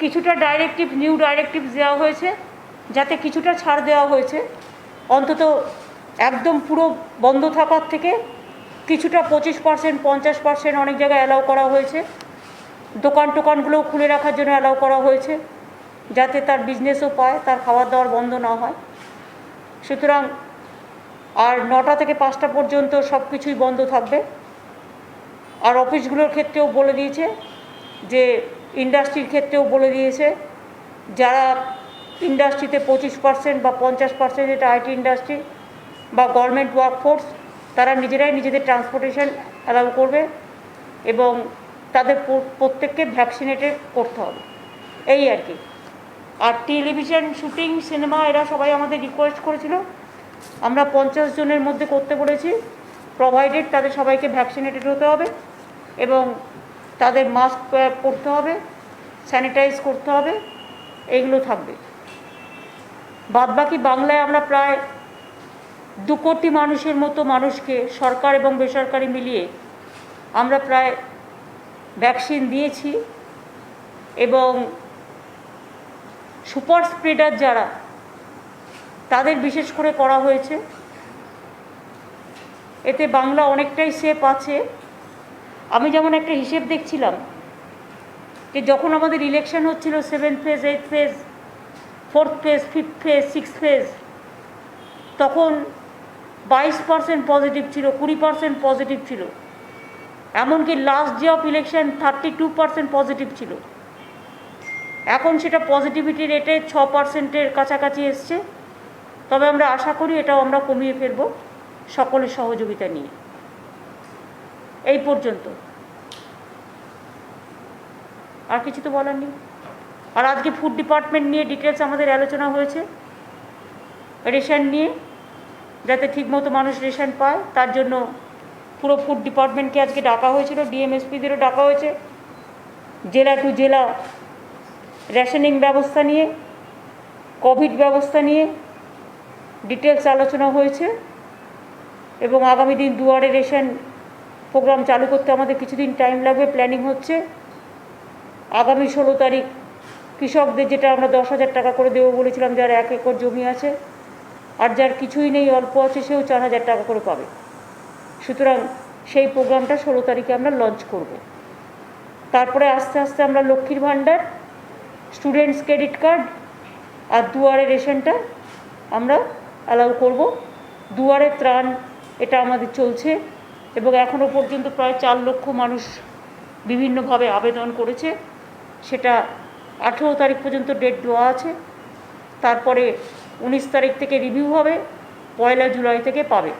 কিছুটা directive new directive দেওয়া হয়েছে, যাতে কিছুটা ছাড় দেওয়া হয়েছে। অন্তত একদম পুরো বন্ধ থাকার থেকে কিছুটা পঁচিশ পার্সেন্ট পঞ্চাশ পার্সেন্ট অনেক জায়গায় অ্যালাউ করা হয়েছে। দোকান টোকানগুলোও খুলে রাখার জন্য অ্যালাউ করা হয়েছে, যাতে তার বিজনেসও পায়, তার খাবার দাওয়ার বন্ধ না হয়। সুতরাং আর নটা থেকে পাঁচটা পর্যন্ত সব কিছুই বন্ধ থাকবে। আর অফিসগুলোর ক্ষেত্রেও বলে দিয়েছে যে ইন্ডাস্ট্রির ক্ষেত্রেও বলে দিয়েছে, যারা ইন্ডাস্ট্রিতে পঁচিশ পার্সেন্ট বা পঞ্চাশ পার্সেন্ট যেটা আইটি ইন্ডাস্ট্রি বা গভর্নমেন্ট ওয়ার্কফোর্স, তারা নিজেরাই নিজেদের ট্রান্সপোর্টেশন অ্যালাউ করবে এবং তাদের প্রত্যেককে ভ্যাকসিনেটেড করতে হবে। এই আর কি। আর টেলিভিশন, শুটিং, সিনেমা এরা সবাই আমাদের রিকোয়েস্ট করেছিল। আমরা পঞ্চাশ জনের মধ্যে করতে বলেছি। প্রোভাইডেড তাদের সবাইকে ভ্যাকসিনেটেড হতে হবে এবং তাদের মাস্ক পরতে হবে স্যানিটাইজ করতে হবে, এগুলো থাকবে। বাদবাকি বাংলায় আমরা প্রায় দু কোটি মানুষের মতো মানুষকে সরকার এবং বেসরকারি মিলিয়ে আমরা প্রায় ভ্যাকসিন দিয়েছি এবং সুপার স্প্রেডার যারা, তাদের বিশেষ করে করা হয়েছে। এতে বাংলা অনেকটাই সেফ আছে। আমি যেমন একটা হিসেব দেখছিলাম যে যখন আমাদের ইলেকশন হচ্ছিল seven phase eight phase fourth phase fifth phase six phase তখন বাইশ পার্সেন্ট পজিটিভ ছিল, কুড়ি পার্সেন্ট পজিটিভ ছিল। এমনকি last day of election thirty two percent positive ছিল। এখন সেটা পজিটিভিটি রেটে ছ পার্সেন্টের কাছাকাছি এসছে। তবে আমরা আশা করি এটাও আমরা কমিয়ে ফেলব সকলের সহযোগিতা নিয়ে। এই পর্যন্ত। আর কিছু তো বলার নেই। আর আজকে ফুড ডিপার্টমেন্ট নিয়ে ডিটেলস আমাদের আলোচনা হয়েছে। রেশন নিয়ে, যাতে ঠিকমতো মানুষ রেশন পায়, তার জন্য পুরো ফুড ডিপার্টমেন্টকে আজকে ডাকা হয়েছিল ডিএমএসপিদেরও ডাকা হয়েছে। জেলা টু জেলা রেশনিং ব্যবস্থা নিয়ে কোভিড ব্যবস্থা নিয়ে ডিটেলস আলোচনা হয়েছে। এবং আগামী দিন দুয়ারে রেশন প্রোগ্রাম চালু করতে আমাদের কিছুদিন টাইম লাগবে প্ল্যানিং হচ্ছে। আগামী ষোলো তারিখ কৃষকদের যেটা আমরা দশ হাজার টাকা করে দেবো বলেছিলাম, যার এক একর জমি আছে, আর যার কিছুই নেই, অল্প আছে, সেও চার হাজার টাকা করে পাবে। সুতরাং সেই প্রোগ্রামটা ষোলো তারিখে আমরা লঞ্চ করব। তারপরে আস্তে আস্তে আমরা লক্ষ্মীর ভাণ্ডার স্টুডেন্টস ক্রেডিট কার্ড আর দুয়ারে রেশনটা আমরা অ্যালাউ করব। দুয়ারে ত্রাণ, এটা আমাদের চলছে। এবং এখনও পর্যন্ত প্রায় চার লক্ষ মানুষ বিভিন্নভাবে আবেদন করেছে। সেটা আঠেরো তারিখ পর্যন্ত ডেট দেওয়া আছে। তারপরে উনিশ তারিখ থেকে রিভিউ হবে, পয়লা জুলাই থেকে পাবে।